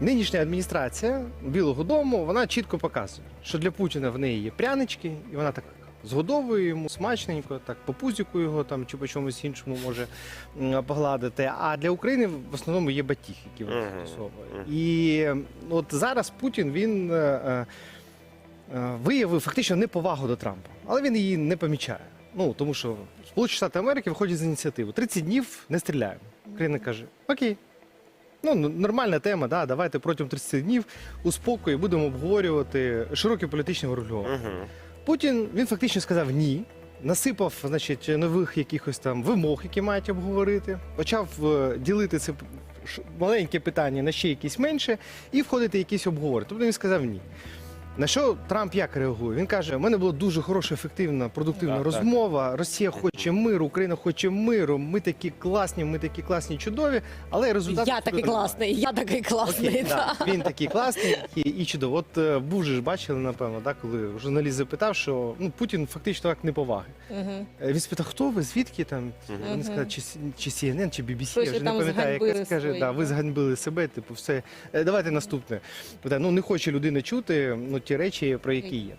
нинішня адміністрація Білого Дому вона чітко показує, що для Путіна в неї є прянички, і вона так згодовує йому смачненько, так по пузіку його там чи по чомусь іншому може погладити. А для України в основному є батіг, які вона застосовує. І от зараз Путін він. е, е, е, Виявив фактично неповагу до Трампа, але він її не помічає. Ну тому що Сполучені Штати Америки виходять з ініціативи. 30 днів не стріляємо. Україна каже: Окей, ну нормальна тема, да, давайте протягом 30 днів у спокої будемо обговорювати широкі політичні врегулювання. Угу. Путін він фактично сказав ні. Насипав, значить, нових якихось там вимог, які мають обговорити. Почав е, ділити це маленьке питання на ще якісь менше і входити в якісь обговори. Тобто він сказав ні. На що Трамп як реагує? Він каже: у мене була дуже хороша, ефективна, продуктивна Так, так. розмова. Росія хоче миру, Україна хоче миру. Ми такі класні, ми такі класні, чудові, але результат Я такий класний, я такий класний. Окей, да. да, він такий класний і, і чудово. От е, був же ж бачили, напевно, да, коли журналіст запитав, що ну Путін фактично так неповаги. Е, Він спитав, хто ви, звідки там? Мгм. Вони сказали, чи, чи CNN, чи BBC, Щось я вже не пам'ятаю, яка скаже, да, ви зганьбили себе, типу, все. Е, Давайте наступне. Ну не хоче людина чути ну, ті речі, про які є.